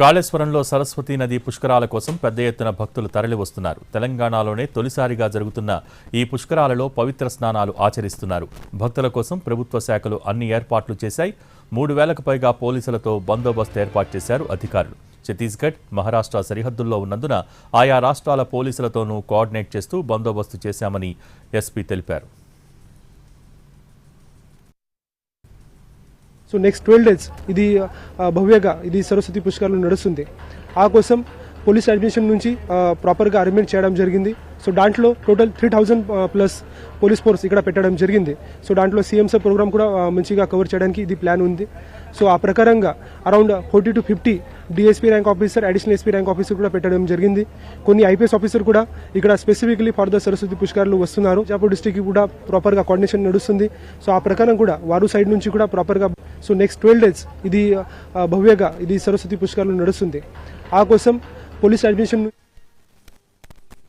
కాళేశ్వరంలో సరస్వతీ నది పుష్కరాల కోసం పెద్ద ఎత్తున భక్తులు తరలి వస్తున్నారు తెలంగాణలోనే తొలిసారిగా జరుగుతున్న ఈ పుష్కరాలలో పవిత్ర స్నానాలు ఆచరిస్తున్నారు. భక్తుల కోసం ప్రభుత్వ శాఖలు అన్ని ఏర్పాట్లు చేశాయి. మూడు వేలకు పైగా పోలీసులతో బందోబస్తు ఏర్పాటు చేశారు అధికారులు. ఛత్తీస్గఢ్ మహారాష్ట్ర సరిహద్దుల్లో ఉన్నందున ఆయా రాష్ట్రాల పోలీసులతోనూ కోఆర్డినేట్ చేస్తూ బందోబస్తు చేశామని ఎస్పీ తెలిపారు. సో నెక్స్ట్ ట్వెల్వ్ డేస్ ఇది భవ్యగా ఇది సరస్వతి పుష్కరాలు నడుస్తుంది. ఆ కోసం పోలీస్ అడ్మిషన్ నుంచి ప్రాపర్గా అరేంజ్మెంట్ చేయడం జరిగింది. సో దాంట్లో total three thousand plus police force ఇక్కడ పెట్టడం జరిగింది. సో దాంట్లో సీఎం ప్రోగ్రామ్ కూడా మంచిగా కవర్ చేయడానికి ఇది ప్లాన్ ఉంది. సో ఆ ప్రకారంగా around forty to fifty DSP rank officer additional SP rank officer కూడా పెట్టడం జరిగింది. కొన్ని ఐపీఎస్ ఆఫీసర్ కూడా ఇక్కడ స్పెసిఫిక్లీ ఫర్ ద సరస్వతి పుష్కరాలు వస్తున్నారు. జాపూర్ డిస్టిక్ కూడా ప్రాపర్గా కోఆర్డినేషన్ నడుస్తుంది. సో ఆ ప్రకారం కూడా వారు సైడ్ నుంచి కూడా ప్రాపర్గా సో నెక్స్ట్ ట్వెల్వ్ డేస్ ఇది భవ్యగా ఇది సరస్వతి పుష్కరాలు నడుస్తుంది. ఆ కోసం పోలీస్ అడ్మిషన్